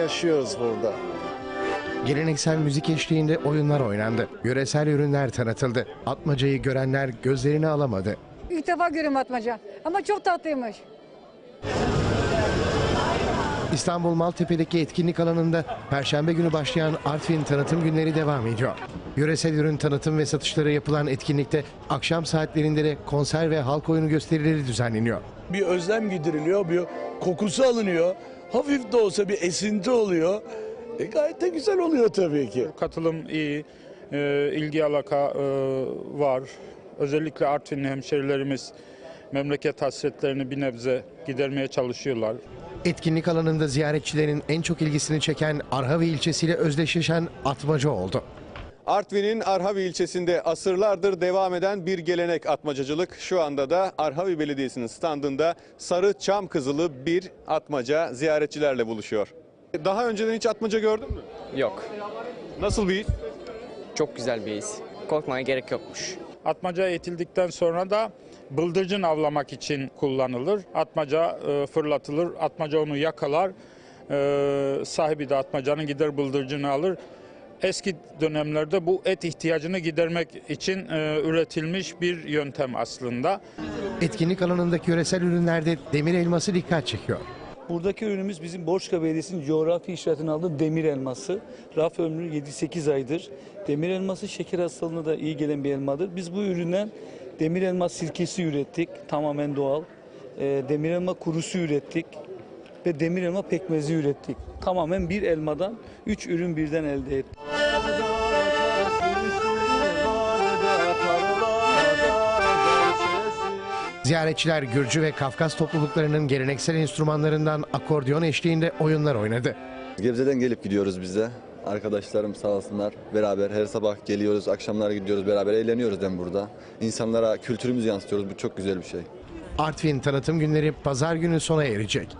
yaşıyoruz burada. Geleneksel müzik eşliğinde oyunlar oynandı. Yöresel ürünler tanıtıldı. Atmacayı görenler gözlerini alamadı. İlk defa görüyorum atmaca. Ama çok tatlıymış. İstanbul Maltepe'deki etkinlik alanında Perşembe günü başlayan Artvin tanıtım günleri devam ediyor. Yöresel ürün tanıtım ve satışları yapılan etkinlikte akşam saatlerinde de konser ve halk oyunu gösterileri düzenleniyor. bir özlem gidiriliyor, bir kokusu alınıyor. Hafif de olsa bir esinti oluyor. E, gayet de güzel oluyor tabii ki. Katılım iyi, e, ilgi alaka e, var. Özellikle Artvinli hemşerilerimiz memleket hasretlerini bir nebze gidermeye çalışıyorlar. Etkinlik alanında ziyaretçilerin en çok ilgisini çeken Arhavi ilçesiyle özdeşleşen atmaca oldu. Artvin'in Arhavi ilçesinde asırlardır devam eden bir gelenek atmacacılık. Şu anda da Arhavi Belediyesi'nin standında sarı çam kızılı bir atmaca ziyaretçilerle buluşuyor. Daha önceden hiç atmaca gördün mü? Yok. Nasıl bir his? Çok güzel bir his. Korkmaya gerek yokmuş. Atmaca eğitildikten sonra da bıldırcın avlamak için kullanılır. Atmaca e, fırlatılır, atmaca onu yakalar. E, sahibi de atmacanın gider bıldırcını alır. Eski dönemlerde bu et ihtiyacını gidermek için e, üretilmiş bir yöntem aslında. Etkinlik alanındaki yöresel ürünlerde demir elması dikkat çekiyor. Buradaki ürünümüz bizim Borçka Belediyesi'nin coğrafi işaretini aldığı demir elması. Raf ömrü 7-8 aydır. Demir elması şeker hastalığına da iyi gelen bir elmadır. Biz bu üründen demir elma sirkesi ürettik. Tamamen doğal. Ee, demir elma kurusu ürettik. Ve demir elma pekmezi ürettik. Tamamen bir elmadan 3 ürün birden elde ettik. Ziyaretçiler Gürcü ve Kafkas topluluklarının geleneksel enstrümanlarından akordeon eşliğinde oyunlar oynadı. Gebze'den gelip gidiyoruz biz de. Arkadaşlarım sağ olsunlar. Beraber her sabah geliyoruz, akşamlar gidiyoruz beraber eğleniyoruz hem burada. İnsanlara kültürümüzü yansıtıyoruz. Bu çok güzel bir şey. Artvin tanıtım günleri pazar günü sona erecek.